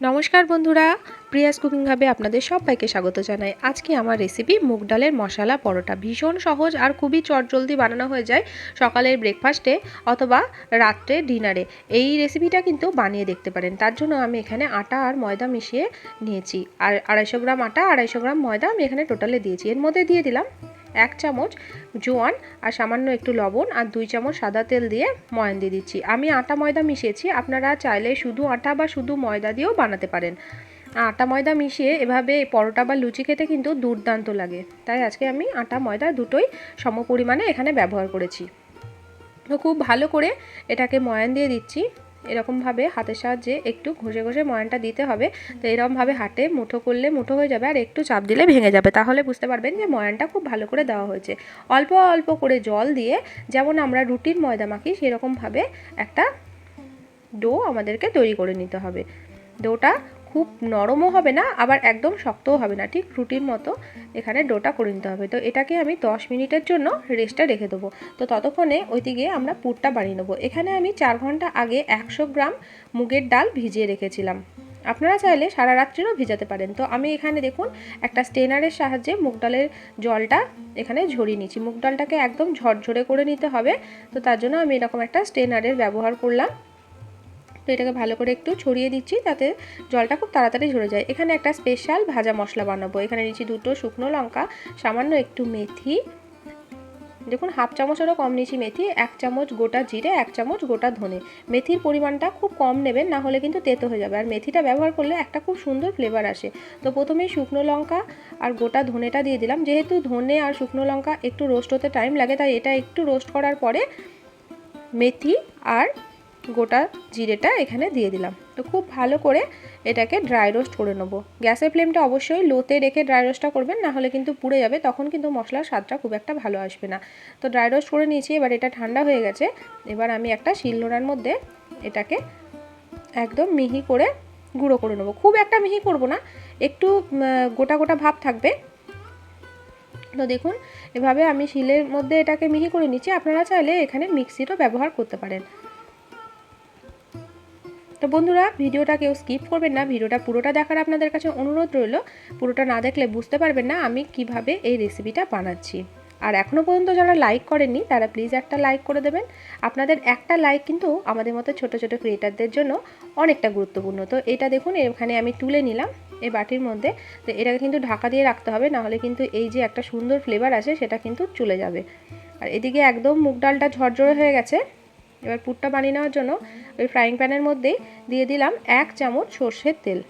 নমস্কার বন্ধুরা, Prius cooking হাবে আপনাদের সবাইকে স্বাগত জানাই। আজকে আমার রেসিপি মুগ ডালের মশলা, পরোটা ভীষণ সহজ আর খুবই চটজলদি বানানো হয়ে যায় সকালের ব্রেকফাস্টে অথবা রাত্রে ডিনারে এই রেসিপিটা কিন্তু বানিয়ে দেখতে পারেন। তার জন্য আমি এখানে আটা আর ময়দা মিশিয়ে নিয়েছি। আর আড়াইশো গ্রাম আটা, আড়াইশো গ্রাম ময়দা আমি এখানে টোটালে দিয়েছি। এর মধ্যে দিয়ে দিলাম এক চামচ জোয়ান আর সামান্য একটু লবণ আর দুই চামচ সাদা তেল দিয়ে ময়ান দিয়ে দিচ্ছি। আমি আটা ময়দা মিশিয়েছি, আপনারা চাইলে শুধু আটা বা শুধু ময়দা দিয়েও বানাতে পারেন। আটা ময়দা মিশিয়ে এভাবে পরোটা বা লুচি খেতে কিন্তু দুর্দান্ত লাগে। তাই আজকে আমি আটা ময়দা দুটোই সম পরিমাণে এখানে ব্যবহার করেছি। খুব ভালো করে এটাকে ময়ান দিয়ে দিচ্ছি। এরকমভাবে হাতের সাহায্যে একটু ঘষে ঘষে ময়ানটা দিতে হবে। তো এরকমভাবে হাতে মুঠো করলে মুঠো হয়ে যাবে আর একটু চাপ দিলে ভেঙে যাবে। তাহলে বুঝতে পারবেন যে ময়ানটা খুব ভালো করে দেওয়া হয়েছে। অল্প অল্প করে জল দিয়ে যেমন আমরা রুটির ময়দা মাখি, সেরকমভাবে একটা ডো আমাদেরকে তৈরি করে নিতে হবে। ডোটা খুব নরমও হবে না, আবার একদম শক্তও হবে না। ঠিক রুটির মতো এখানে ডোটা করে নিতে হবে। তো এটাকে আমি 10 মিনিটের জন্য রেস্টে রেখে দেবো। তো ততক্ষণে ওইদিকে আমরা পুরটা বানিয়ে নেব। এখানে আমি চার ঘণ্টা আগে একশো গ্রাম মুগের ডাল ভিজিয়ে রেখেছিলাম। আপনারা চাইলে সারা রাত্রিরও ভিজাতে পারেন। তো আমি এখানে দেখুন, একটা স্টেনারের সাহায্যে মুগ ডালের জলটা এখানে ঝরিয়ে নিচ্ছি মুগ ডালটাকে একদম ঝরঝরে করে নিতে হবে। তো তার জন্য আমি এরকম একটা স্টেনারের ব্যবহার করলাম। তো এটাকে ভালো করে একটু ছড়িয়ে দিচ্ছি, তাতে জলটা খুব তাড়াতাড়ি ঝরে যায়। এখানে একটা স্পেশাল ভাজা মশলা বানাবো। এখানে নিচ্ছি দুটো শুকনো লঙ্কা, সামান্য একটু মেথি। দেখুন, হাফ চামচেরও কম নিয়েছি মেথি, এক চামচ গোটা জিরে, এক চামচ গোটা ধনে। মেথির পরিমাণটা খুব কম নেবেন, না হলে কিন্তু তেতো হয়ে যাবে। আর মেথিটা ব্যবহার করলে একটা খুব সুন্দর ফ্লেভার আসে। তো প্রথমে শুকনো লঙ্কা আর গোটা ধনেটা দিয়ে দিলাম। যেহেতু ধনে আর শুকনো লঙ্কা একটু রোস্ট হতে টাইম লাগে, তাই এটা একটু রোস্ট করার পরে মেথি আর গোটা জিরেটা এখানে দিয়ে দিলাম। তো খুব ভালো করে এটাকে ড্রাই রোস্ট করে নেব। গ্যাসের ফ্লেমটা অবশ্যই লোতে রেখে ড্রাই রোস্টটা করবেন, না হলে কিন্তু পুড়ে যাবে, তখন কিন্তু মশলার স্বাদটা খুব একটা ভালো আসবে না। তো ড্রাই রোস্ট করে নিয়েছি, এবার এটা ঠান্ডা হয়ে গেছে। এবার আমি একটা শিলনোড়ার মধ্যে এটাকে একদম মিহি করে গুঁড়ো করে নেব। খুব একটা মিহি করব না, একটু গোটা গোটা ভাব থাকবে। তো দেখুন, এভাবে আমি শিলের মধ্যে এটাকে মিহি করে নিচ্ছি। আপনারা চাইলে এখানে মিক্সিরও ব্যবহার করতে পারেন। তো বন্ধুরা, ভিডিওটা কেউ স্কিপ করবেন না, ভিডিওটা পুরোটা দেখার আপনাদের কাছে অনুরোধ রইল। পুরোটা না দেখলে বুঝতে পারবেন না আমি কীভাবে এই রেসিপিটা বানাচ্ছি। আর এখনও পর্যন্ত যারা লাইক করেননি, তারা প্লিজ একটা লাইক করে দেবেন। আপনাদের একটা লাইক কিন্তু আমাদের মতো ছোট ছোট ক্রিয়েটারদের জন্য অনেকটা গুরুত্বপূর্ণ। তো এটা দেখুন, এখানে আমি তুলে নিলাম এই বাটির মধ্যে। তো এটাকে কিন্তু ঢাকা দিয়ে রাখতে হবে, নাহলে কিন্তু এই যে একটা সুন্দর ফ্লেভার আছে সেটা কিন্তু চলে যাবে। আর এদিকে একদম মুগ ডালটা ঝরঝরে হয়ে গেছে। এবার পুরটা বানিয়ে নেওয়ার জন্য ওই ফ্রাইং প্যানের মধ্যেই দিয়ে দিলাম এক চামচ সর্ষের তেল।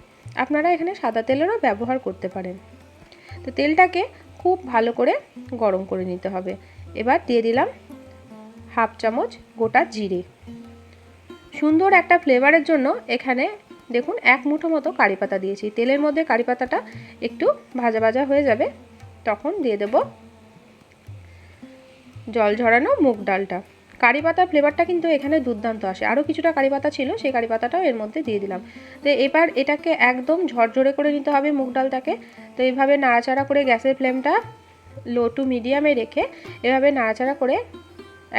আপনারা এখানে সাদা তেলেরও ব্যবহার করতে পারেন। তো তেলটাকে খুব ভালো করে গরম করে নিতে হবে। এবার দিয়ে দিলাম হাফ চামচ গোটা জিরে। সুন্দর একটা ফ্লেভারের জন্য এখানে দেখুন এক মুঠো মতো কারি পাতা দিয়েছি। তেলের মধ্যে কারি পাতাটা একটু ভাজা ভাজা হয়ে যাবে, তখন দিয়ে দেব জল ঝরানো মুগ ডালটা। কারি পাতার ফ্লেভারটা কিন্তু এখানে দুর্দান্ত আসে। আরও কিছুটা কারি পাতা ছিল, সেই কারি পাতাটাও এর মধ্যে দিয়ে দিলাম। তো এবার এটাকে একদম ঝরঝরে করে নিতে হবে মুগ ডালটাকে। তো এইভাবে নাড়াচাড়া করে গ্যাসের ফ্লেমটা লো টু মিডিয়ামে রেখে এভাবে নাড়াচাড়া করে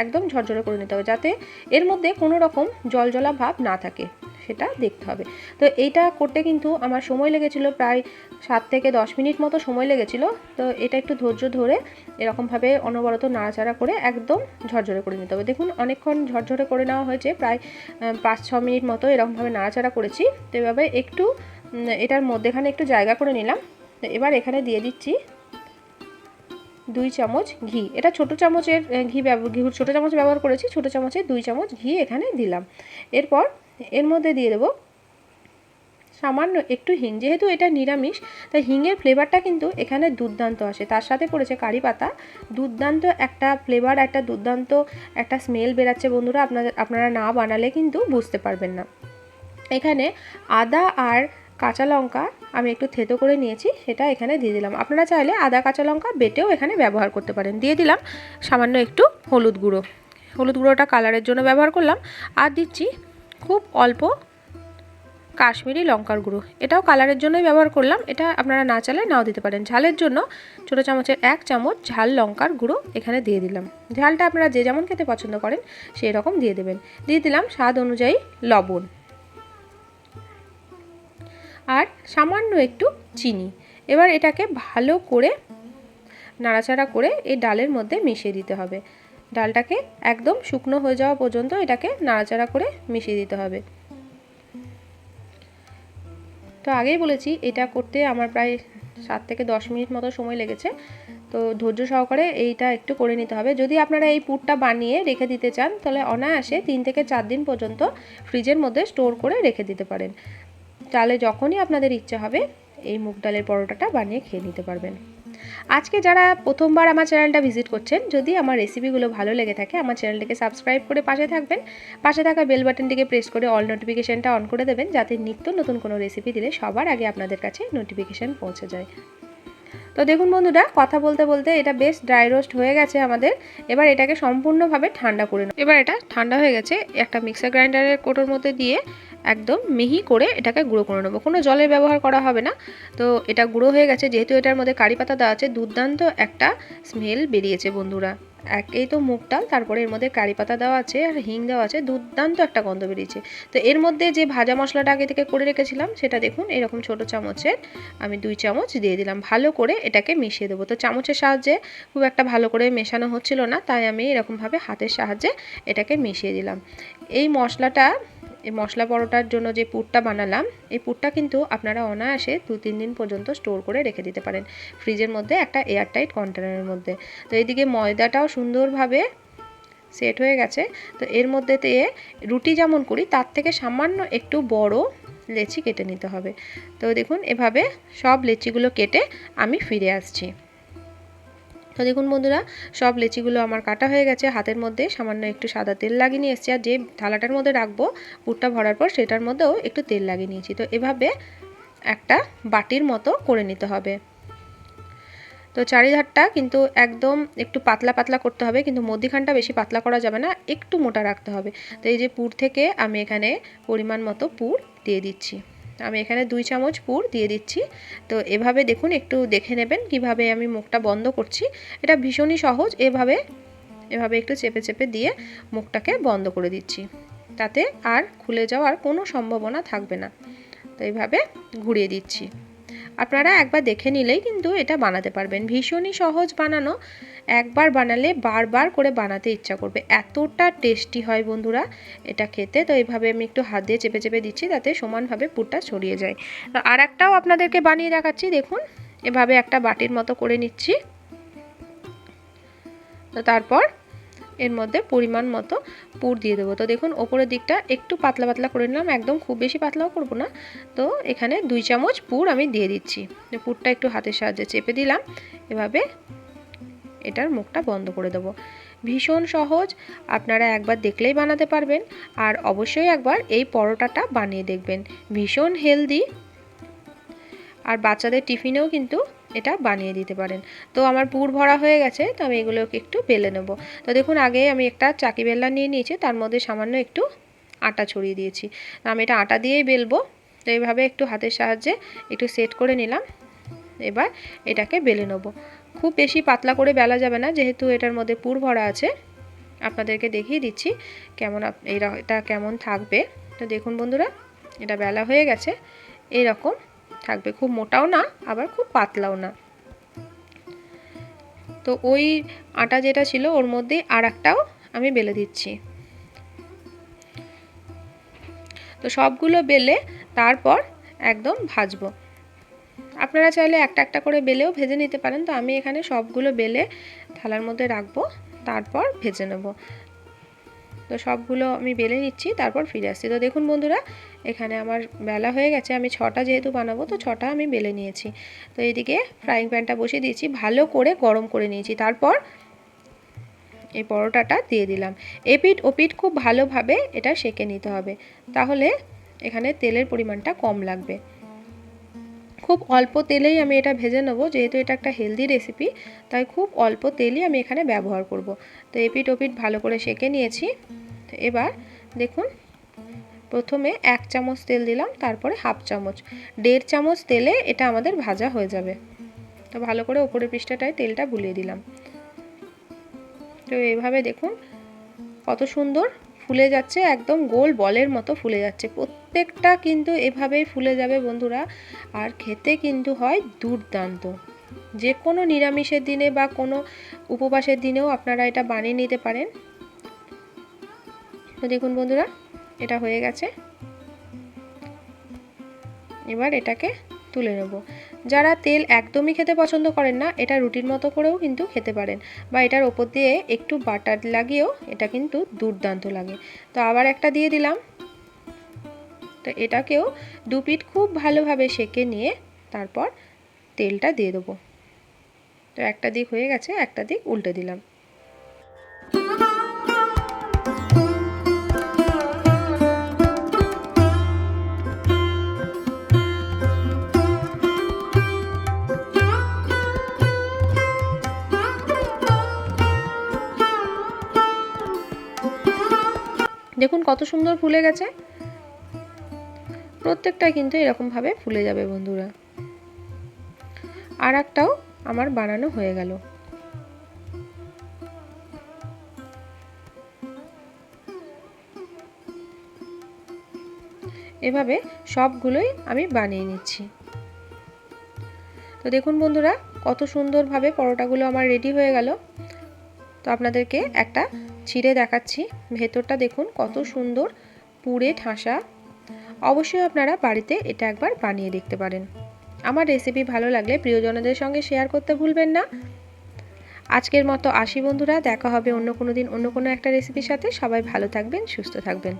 একদম ঝরঝরে করে নিতে হবে, যাতে এর মধ্যে কোনো রকম জলজলা ভাব না থাকে। সেটা দেখতে হবে। তো এইটা করতে কিন্তু আমার সময় লেগেছিল প্রায় সাত থেকে দশ মিনিট মতো সময় লেগেছিল। তো এটা একটু ধৈর্য ধরে এরকমভাবে অনবরত নাড়াচাড়া করে একদম ঝরঝরে করে নিতে হবে। দেখুন, অনেকক্ষণ ঝরঝরে করে নেওয়া হয়েছে, প্রায় পাঁচ, ছ মিনিট মতো এরকমভাবে নাড়াচাড়া করেছি। তো এভাবে একটু এটার মধ্যেখানে একটু জায়গা করে নিলাম। তো এবার এখানে দিয়ে দিচ্ছি দুই চামচ ঘি। এটা ছোট চামচের ঘি ঘি ছোটো চামচ ব্যবহার করেছি, ছোটো চামচের দুই চামচ ঘি এখানে দিলাম। এরপর এর মধ্যে দিয়ে দেবো। সামান্য একটু হিং, যেহেতু এটা নিরামিষ, তাই হিংয়ের ফ্লেভারটা কিন্তু এখানে দুর্দান্ত আসে। তার সাথে পড়েছে কারি পাতা। দুর্দান্ত একটা ফ্লেভার একটা দুর্দান্ত একটা স্মেল বেরাচ্ছে বন্ধুরা। আপনাদের আপনারা না বানালে কিন্তু বুঝতে পারবেন না। এখানে আদা আর কাঁচা লঙ্কা আমি একটু থেতো করে নিয়েছি, সেটা এখানে দিয়ে দিলাম। আপনারা চাইলে আদা, কাঁচা লঙ্কা বেটেও এখানে ব্যবহার করতে পারেন। দিয়ে দিলাম সামান্য একটু হলুদ গুঁড়ো। হলুদ গুঁড়োটা কালারের জন্য ব্যবহার করলাম। আর দিচ্ছি খুব অল্প কাশ্মীরি লঙ্কার গুঁড়ো। এটাও কালারের জন্যই ব্যবহার করলাম। এটা আপনারা না চালে নাও দিতে পারেন। ঝালের জন্য ছোটো চামচের এক চামচ ঝাল লঙ্কার গুঁড়ো এখানে দিয়ে দিলাম। ঝালটা আপনারা যে যেমন খেতে পছন্দ করেন, সেই রকম দিয়ে দেবেন। দিয়ে দিলাম স্বাদ অনুযায়ী লবণ আর সামান্য একটু চিনি। এবার এটাকে ভালো করে নাড়াচাড়া করে এই ডালের মধ্যে মিশিয়ে দিতে হবে। ডালটাকে একদম শুকনো হয়ে যাওয়া পর্যন্ত এটাকে নাড়াচাড়া করে মিশিয়ে দিতে হবে। তো আগেই বলেছি, এটা করতে আমার প্রায় সাত থেকে দশ মিনিট মতো সময় লেগেছে। তো ধৈর্য সহকারে এইটা একটু করে নিতে হবে। যদি আপনারা এই পুরটা বানিয়ে রেখে দিতে চান, তাহলে অনায়াসে তিন থেকে চার দিন পর্যন্ত ফ্রিজের মধ্যে স্টোর করে রেখে দিতে পারেন। তাহলে যখনই আপনাদের ইচ্ছা হবে, এই মুগ ডালের পরোটাটা বানিয়ে খেয়ে নিতে পারবেন। আজকে যারা প্রথমবার আমার চ্যানেলটা ভিজিট করছেন, যদি আমার রেসিপিগুলো ভালো লেগে থাকে, আমার চ্যানেলটিকে সাবস্ক্রাইব করে পাশে থাকবেন। পাশে থাকা বেল বাটনটিকে প্রেস করে অল নোটিফিকেশানটা অন করে দেবেন, যাতে নিত্য নতুন কোনো রেসিপি দিলে সবার আগে আপনাদের কাছে নোটিফিকেশান পৌঁছে যায়। তো দেখুন বন্ধুরা, কথা বলতে বলতে এটা বেশ ড্রাই রোস্ট হয়ে গেছে আমাদের। এবার এটাকে সম্পূর্ণভাবে ঠান্ডা করে নেব। এবার এটা ঠান্ডা হয়ে গেছে একটা মিক্সার গ্রাইন্ডারের কোটোর মধ্যে দিয়ে একদম মিহি করে এটাকে গুঁড়ো করে নেব। কোনো জলের ব্যবহার করা হবে না। তো এটা গুঁড়ো হয়ে গেছে, যেহেতু এটার মধ্যে কারি পাতা দেওয়া আছে, দুর্দান্ত একটা স্মেল বেরিয়েছে বন্ধুরা। একেই তো মুগ ডাল, তারপরে এর মধ্যে কারি পাতা দেওয়া আছে আর হিং দেওয়া আছে, দুর্দান্ত একটা গন্ধ বেরিয়েছে। তো এর মধ্যে যে ভাজা মশলাটা আগে থেকে করে রেখেছিলাম, সেটা দেখুন, এরকম ছোট চামচের আমি দুই চামচ দিয়ে দিলাম। ভালো করে এটাকে মিশিয়ে দেবো। তো চামচের সাহায্যে খুব একটা ভালো করে মেশানো হচ্ছিল না, তাই আমি এরকমভাবে হাতের সাহায্যে এটাকে মিশিয়ে দিলাম। এই মশলাটা এই মশলা পরোটার জন্য যে পুরটা বানালাম, এই পুরটা কিন্তু আপনারা অনায়াসে দু, তিন দিন পর্যন্ত স্টোর করে রেখে দিতে পারেন ফ্রিজের মধ্যে একটা এয়ারটাইট কন্টেনারের মধ্যে। তো এইদিকে ময়দাটাও সুন্দরভাবে সেট হয়ে গেছে। তো এর মধ্যে দিয়ে রুটি যেমন করি, তার থেকে সামান্য একটু বড় লেচি কেটে নিতে হবে। তো দেখুন, এভাবে সব লেচিগুলো কেটে আমি ফিরে আসছি। তো দেখুন বন্ধুরা, সব লেচিগুলো আমার কাটা হয়ে গেছে। হাতের মধ্যে সামান্য একটু সাদা তেল লাগিয়ে নিয়ে এসেছি। আর যে থালাটার মধ্যে রাখব পুরটা ভরার পর সেটার মধ্যেও একটু তেল লাগিয়ে নিয়েছি। তো এভাবে একটা বাটির মতো করে নিতে হবে। তো চারিধারটা কিন্তু একদম একটু পাতলা পাতলা করতে হবে, কিন্তু মধ্যিখানটা বেশি পাতলা করা যাবে না, একটু মোটা রাখতে হবে। তো এই যে পুর থেকে আমি এখানে পরিমাণ মতো পুর দিয়ে দিচ্ছি। আমি এখানে দুই চামচ পুর দিয়ে দিচ্ছি। তো এভাবে দেখুন, একটু দেখে নেবেন কীভাবে আমি মুখটা বন্ধ করছি। এটা ভীষণই সহজ। এভাবে এভাবে একটু চেপে চেপে দিয়ে মুখটাকে বন্ধ করে দিচ্ছি। তাতে আর খুলে যাওয়ার কোনো সম্ভাবনা থাকবে না। তো এইভাবে ঘুরিয়ে দিচ্ছি। আপনারা একবার দেখে নিলেই কিন্তু এটা বানাতে পারবেন। ভীষণই সহজ বানানো। একবার বানালে বারবার করে বানাতে ইচ্ছা করবে। এতটা টেস্টি হয় বন্ধুরা, এটা খেতে। তো এইভাবে আমি একটু হাত দিয়ে চেপে চেপে দিচ্ছি তাতে সমানভাবে পুরটা ছড়িয়ে যায়। আর একটাও আপনাদেরকে বানিয়ে দেখাচ্ছি, দেখুন। এভাবে একটা বাটির মতো করে নিচ্ছি। তো তারপর এর মধ্যে পরিমাণ মতো পুর দিয়ে দেবো। তো দেখুন, ওপরের দিকটা একটু পাতলা পাতলা করে নিলাম, একদম খুব বেশি পাতলাও করব না। তো এখানে দুই চামচ পুর আমি দিয়ে দিচ্ছি। পুরটা একটু হাতের সাহায্যে চেপে দিলাম, এভাবে এটার মুখটা বন্ধ করে দেবো। ভীষণ সহজ, আপনারা একবার দেখলেই বানাতে পারবেন, আর অবশ্যই একবার এই পরোটাটা বানিয়ে দেখবেন। ভীষণ হেলদি। আর বাচ্চাদের টিফিনেও কিন্তু এটা বানিয়ে দিতে পারেন। তো আমার পুর ভরা হয়ে গেছে, তো আমি এগুলোকে একটু বেলে নেব। তো দেখুন, আগে আমি একটা চাকি বেল্লা নিয়ে নিয়েছি, তার মধ্যে সামান্য একটু আটা ছড়িয়ে দিয়েছি। আমি এটা আটা দিয়েই বেলবো। তো এইভাবে একটু হাতের সাহায্যে একটু সেট করে নিলাম। এবার এটাকে বেলে নেব। খুব বেশি পাতলা করে বেলা যাবে না, যেহেতু এটার মধ্যে পুর ভরা আছে। আপনাদেরকে দেখিয়ে দিচ্ছি কেমন এটা কেমন থাকবে। তো দেখুন বন্ধুরা, এটা বেলা হয়ে গেছে। এইরকম থাকবে। খুব মোটাও না, আবার খুব পাতলাও না। তো ওই আটা যেটা ছিল, ওর মধ্যে আর একটাও আমি বেলে দিচ্ছি। তো সবগুলো বেলে তারপর একদম ভাজবো। আপনারা চাইলে একটা একটা করে বেলেও ভেজে নিতে পারেন। তো আমি এখানে সবগুলো বেলে থালার মধ্যে রাখব, তারপর ভেজে নেব। তো সবগুলো আমি বেলে নিচ্ছি, তারপর ফিরে আসছি। তো দেখুন বন্ধুরা, এখানে আমার বেলা হয়ে গেছে, আমি ছটা যেহেতু বানাবো, তো ছটা আমি বেলে নিয়েছি। তো এইদিকে ফ্রাইং প্যানটা বসিয়ে দিয়েছি, ভালো করে গরম করে নিয়েছি। তারপর এই পরোটাটা দিয়ে দিলাম। এপিট ওপিট খুব ভালোভাবে এটা সেকে নিতে হবে, তাহলে এখানে তেলের পরিমাণটা কম লাগবে। খুব অল্প তেলেই আমি এটা ভেজে নেব, যেহেতু এটা একটা হেলদি রেসিপি তাই খুব অল্প তেলই আমি এখানে ব্যবহার করব। তো এপিট ওপিট ভালো করে সেকে নিয়েছি। এবার দেখুন, প্রথমে এক চামচ তেল দিলাম, তারপরে হাফ চামচ। দেড় চামচ তেলে এটা আমাদের ভাজা হয়ে যাবে। তো ভালো করে ওপরের পৃষ্ঠাটায় তেলটা বুলিয়ে দিলাম। তো এইভাবে দেখুন, কত সুন্দর ফুলে যাচ্ছে, একদম গোল বলের মতো ফুলে যাচ্ছে। প্রত্যেকটা কিন্তু এভাবেই ফুলে যাবে বন্ধুরা, আর খেতে কিন্তু হয় দুর্দান্ত। যে কোনো নিরামিষের দিনে বা কোনো উপবাসের দিনেও আপনারা এটা বানিয়ে নিতে পারেন। তো দেখুন বন্ধুরা, এটা হয়ে গেছে। এবার এটাকে তুলে নেব। যারা তেল একদমই খেতে পছন্দ করেন না, এটা রুটির মতো করেও কিন্তু খেতে পারেন বা এটার ওপর দিয়ে একটু বাটার লাগিয়েও এটা কিন্তু দুর্দান্ত লাগে। তো আবার একটা দিয়ে দিলাম। তো এটাকেও দু পিঠ খুব ভালোভাবে সেকে নিয়ে তারপর তেলটা দিয়ে দেবো। তো একটা দিক হয়ে গেছে, একটা দিক উল্টে দিলাম। দেখুন কত সুন্দর ফুলে গেছে। প্রত্যেকটা কিন্তু এরকমভাবে ফুলে যাবে বন্ধুরা। আর একটাও আমার বানানো হয়ে গেল। এভাবে সবগুলোই আমি বানিয়ে নিচ্ছি। তো দেখুন বন্ধুরা, কত সুন্দরভাবে পরোটাগুলো আমার রেডি হয়ে গেল। তো আপনাদেরকে একটা ছিঁড়ে দেখাচ্ছি। ভেতরটা দেখুন কত সুন্দর পুড়ে ঠাসা। অবশ্যই আপনারা বাড়িতে এটা একবার বানিয়ে দেখতে পারেন। আমার রেসিপি ভালো লাগলে প্রিয়জনদের সঙ্গে শেয়ার করতে ভুলবেন না। আজকের মতো আসি বন্ধুরা, দেখা হবে অন্য কোনো দিন অন্য কোনো একটা রেসিপির সাথে। সবাই ভালো থাকবেন, সুস্থ থাকবেন।